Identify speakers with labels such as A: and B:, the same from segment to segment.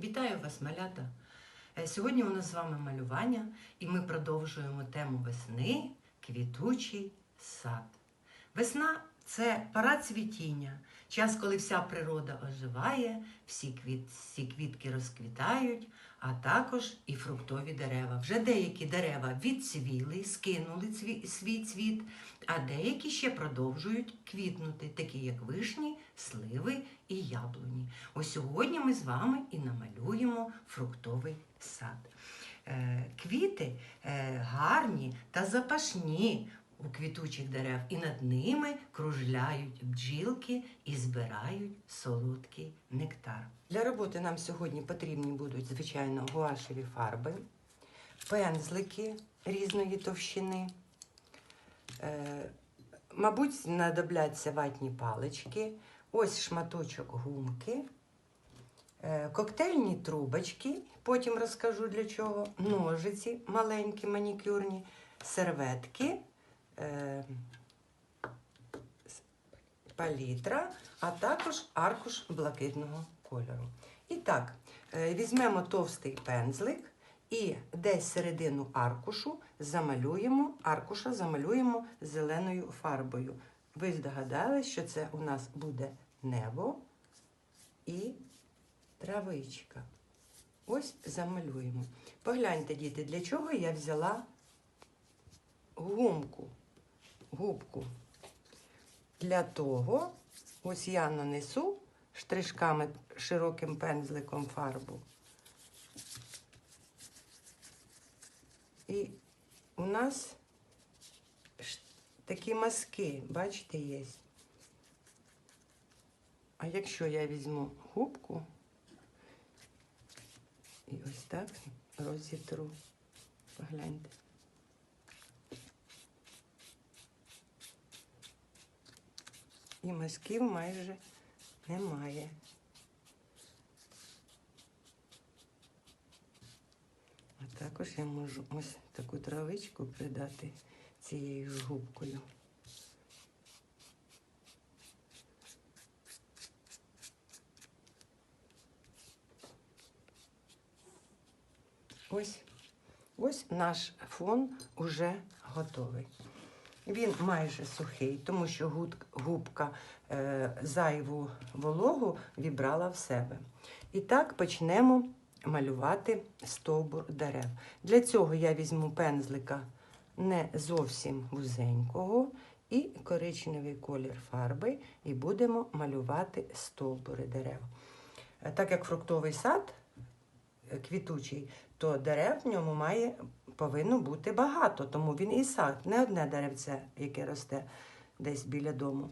A: Вітаю вас, малята! Е, Сьогодні у нас з вами малювання, і ми продовжуємо тему весни квітучий сад. Весна це пора цвітіння, час, коли вся природа оживає, всі, квіт, всі квітки розквітають, а також і фруктові дерева. Вже деякі дерева відцвіли, скинули цві, свій цвіт, а деякі ще продовжують квітнути, такі як вишні, сливи. Ось сьогодні ми з вами і намалюємо фруктовий сад. Е, Квіти е, гарні та запашні у квітучих дерев, і над ними кружляють бджілки і збирають солодкий нектар. Для роботи нам сьогодні потрібні будуть, звичайно, гуашеві фарби, пензлики різної товщини. Е, Мабуть, знадобляться ватні палички, ось шматочок гумки, коктейльні трубочки, потім розкажу для чого, ножиці маленькі, манікюрні, серветки, е, палітра, а також аркуш блакитного кольору. І так, е, візьмемо товстий пензлик і десь середину аркушу замалюємо, аркуша замалюємо зеленою фарбою. Ви здогадались, що це у нас буде небо і травичка. Ось замалюємо. Погляньте, діти, для чого я взяла гумку, губку. Для того, ось я нанесу штришками широким пензликом фарбу. І у нас такі мазки, бачите, є. А якщо я візьму губку і ось так розітру, погляньте. І мазків майже немає. А також я можу ось таку травичку придати цією ж губкою. Ось, ось наш фон уже готовий. Він майже сухий, тому що губка е, зайву вологу вібрала в себе. І так почнемо малювати стовбур дерев. Для цього я візьму пензлика не зовсім вузенького і коричневий колір фарби, і будемо малювати стовбури дерев. Е, Так як фруктовий сад квітучий, то дерев в ньому має повинно бути багато, тому він і сад, не одне деревце, яке росте десь біля дому.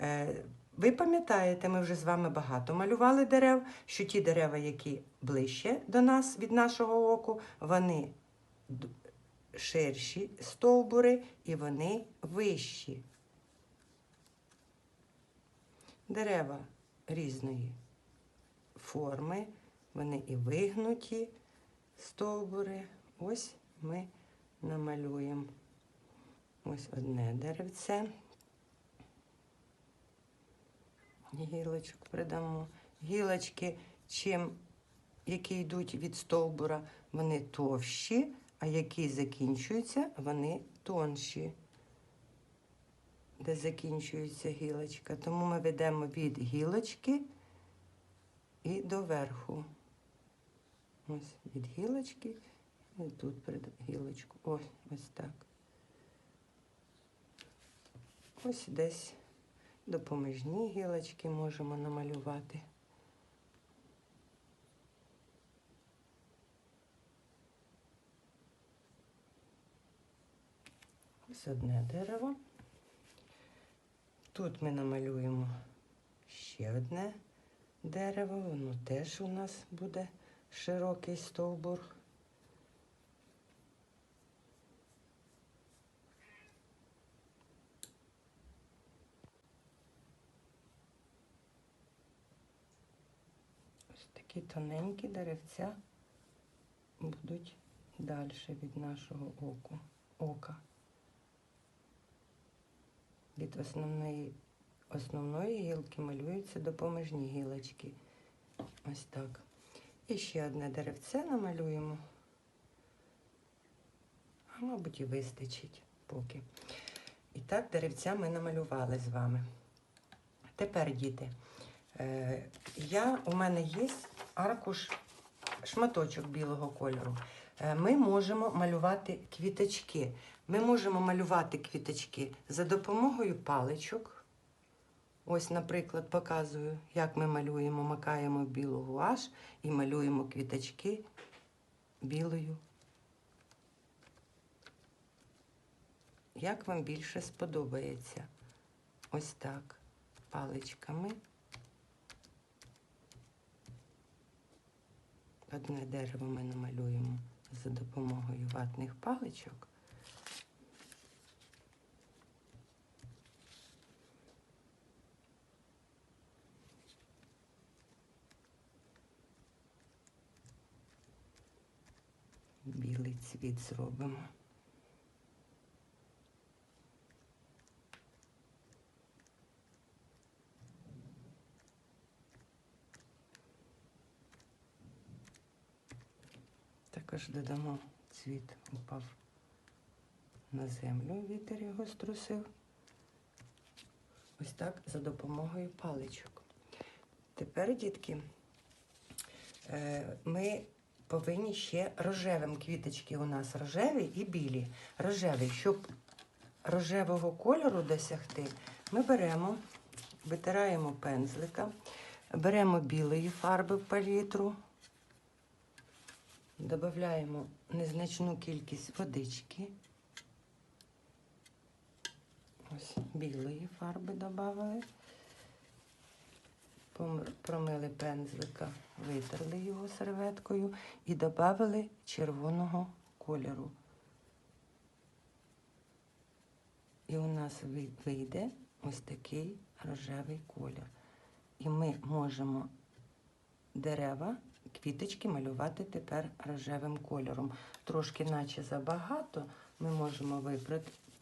A: Е, ви пам'ятаєте, ми вже з вами багато малювали дерев, що ті дерева, які ближче до нас від нашого оку, вони ширші стовбури і вони вищі. Дерева різної форми, вони і вигнуті стовбури. Ось ми намалюємо ось одне деревце. Гілочок придамо. Гілочки, чим, які йдуть від стовбура, вони товщі, а які закінчуються, вони тонші. Де закінчується гілочка. Тому ми ведемо від гілочки і до верху. Ось від гілочки і тут перед гілочку. Ось ось так. Ось десь допоміжні гілочки можемо намалювати. Ось одне дерево. Тут ми намалюємо ще одне дерево, воно теж у нас буде широкий стовбур. Ось такі тоненькі деревця будуть далі від нашого оку, ока. Від основної, основної гілки малюються допоміжні гілочки. Ось так. І ще одне деревце намалюємо. А мабуть, і вистачить поки. І так, деревця ми намалювали з вами. Тепер, діти, е, я, у мене є аркуш, шматочок білого кольору. Е, Ми можемо малювати квіточки. Ми можемо малювати квіточки за допомогою паличок. Ось, наприклад, показую, як ми малюємо, макаємо білу гуаш і малюємо квіточки білою. Як вам більше сподобається? Ось так, паличками. Одне дерево ми намалюємо за допомогою ватних паличок. Білий цвіт зробимо. Також додамо цвіт упав на землю, вітер його струсив. Ось так за допомогою паличок. Тепер, дітки, е, ми повинні ще рожевим квіточки у нас рожеві і білі. Рожевий, щоб рожевого кольору досягти, ми беремо, витираємо пензлика, беремо білої фарби в палітру. Додаємо незначну кількість водички. Ось білої фарби додали. Промили пензлика, витерли його серветкою і додали червоного кольору. І у нас вийде ось такий рожевий колір. І ми можемо дерева квіточки малювати тепер рожевим кольором. Трошки, наче забагато, ми можемо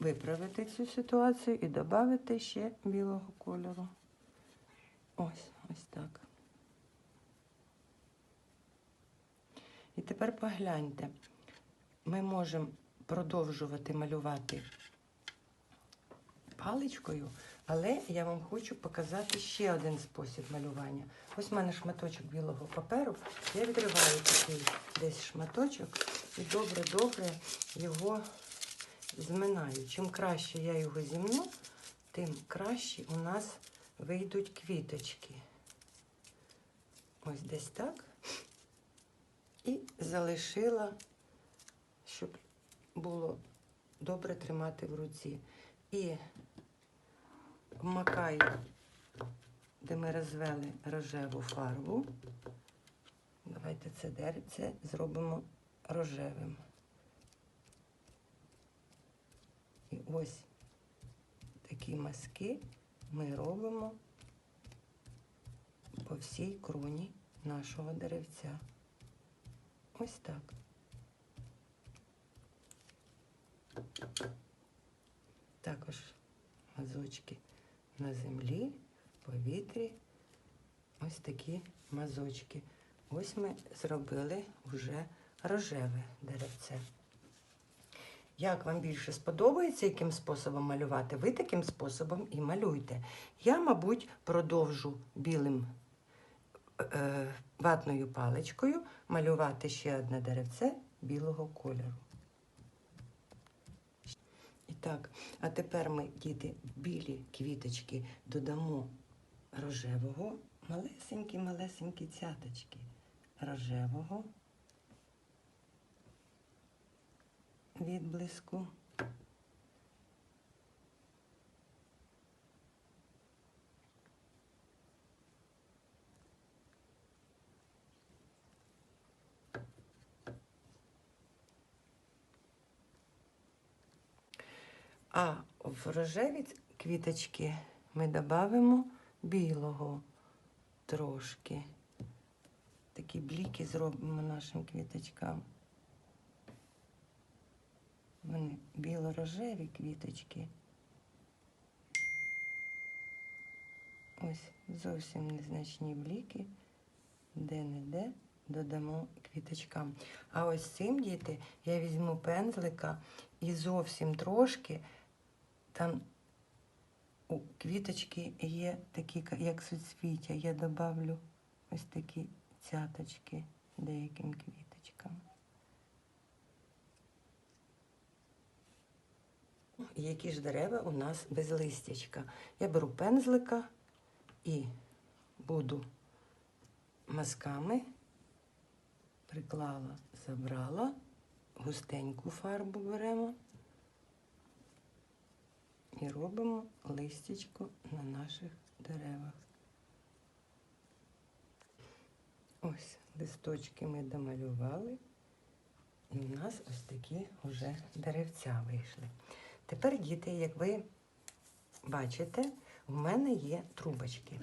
A: виправити, цю ситуацію і додати ще білого кольору. Ось, ось так. І тепер погляньте, ми можемо продовжувати малювати паличкою, але я вам хочу показати ще один спосіб малювання. Ось в мене шматочок білого паперу. Я відриваю такий десь шматочок і добре-добре його зминаю. Чим краще я його зімну, тим краще у нас вийдуть квіточки. Ось десь так. І залишила, щоб було добре тримати в руці. І вмакаю, де ми розвели рожеву фарбу. Давайте це деревце зробимо рожевим. І ось такі маски ми робимо по всій кроні нашого деревця. Ось так. Також мазочки на землі, в повітрі. Ось такі мазочки. Ось ми зробили вже рожеве деревце. Як вам більше сподобається, яким способом малювати, ви таким способом і малюйте. Я, мабуть, продовжу білим ватною паличкою малювати ще одне деревце білого кольору. І так, а тепер ми, діти, білі квіточки додамо рожевого, малесенькі-малесенькі цяточки рожевого відблиску. А в рожеві квіточки ми додамо білого трошки. Такі бліки зробимо нашим квіточкам. Вони біло-рожеві квіточки. Ось зовсім незначні бліки, де-не-де додамо квіточкам. А ось цим діти я візьму пензлика і зовсім трошки там у квіточки є такі, як суцвіття. Я добавлю ось такі цяточки деяким квіточкам. Які ж дерева у нас без листячка? Я беру пензлика і буду мазками приклала, забрала, густеньку фарбу беремо і робимо листячко на наших деревах. Ось листочки ми домалювали, і в нас ось такі вже деревця вийшли. Тепер, діти, як ви бачите, в мене є трубочки.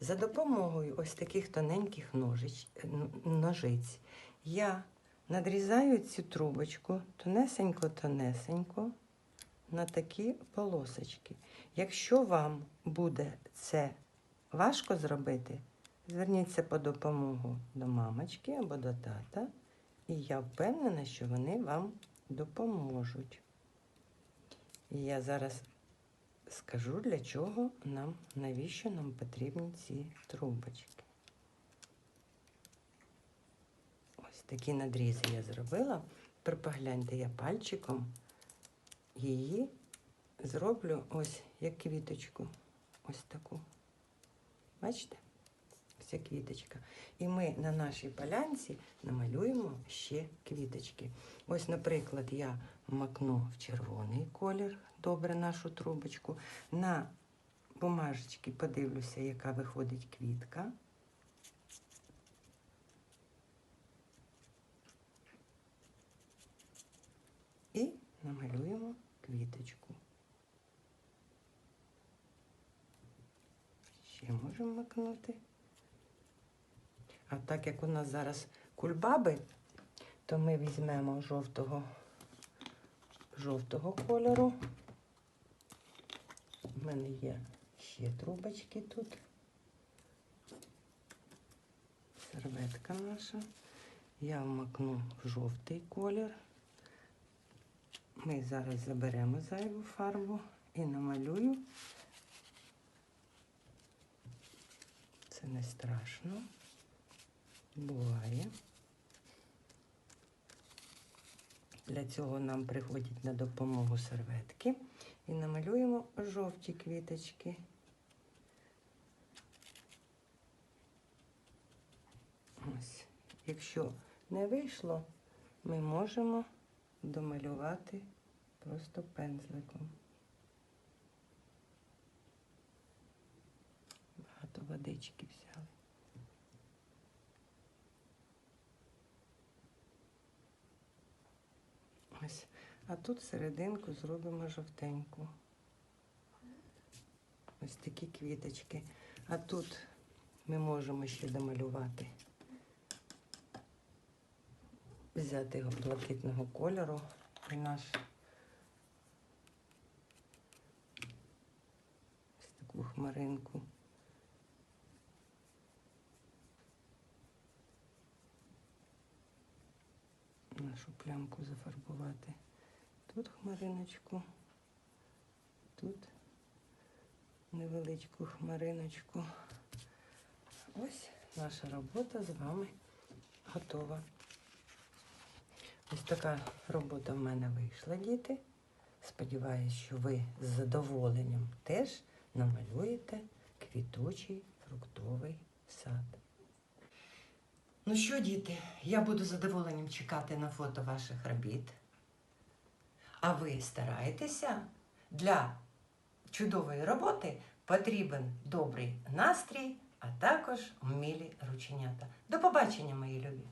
A: За допомогою ось таких тоненьких ножиць, н- ножиць я надрізаю цю трубочку тонесенько-тонесенько на такі полосочки. Якщо вам буде це важко зробити, зверніться по допомогу до мамочки або до тата, і я впевнена, що вони вам допоможуть. І я зараз скажу, для чого нам, навіщо нам потрібні ці трубочки. Ось такі надрізи я зробила. Тепер погляньте, я пальчиком її зроблю ось як квіточку. Ось таку. Бачите? Ось ця квіточка. І ми на нашій полянці намалюємо ще квіточки. Ось, наприклад, я макну в червоний колір добре нашу трубочку. На бумажечки подивлюся, яка виходить квітка. І намалюємо квіточку. Ще можемо макнути. А так як у нас зараз кульбаби, то ми візьмемо жовтого, жовтого кольору. У мене є ще трубочки тут. Серветка наша. Я вмакну в жовтий колір. Ми зараз заберемо зайву фарбу і намалюю. Це не страшно. Буває. Для цього нам приходять на допомогу серветки і намалюємо жовті квіточки. Ось. Якщо не вийшло, ми можемо домалювати просто пензликом. Багато водички взяли. А тут серединку зробимо жовтеньку. Ось такі квіточки. А тут ми можемо ще домалювати. Взяти його блакитного кольору і наш ось таку хмаринку. Нашу плямку зафарбувати. Тут хмариночку, тут невеличку хмариночку. Ось наша робота з вами готова. Ось така робота в мене вийшла, діти. Сподіваюсь, що ви з задоволенням теж намалюєте квітучий фруктовий сад. Ну що, діти, я буду задоволенням чекати на фото ваших робіт. А ви стараєтеся для чудової роботи потрібен добрий настрій, а також вмілі рученята. До побачення, мої любі!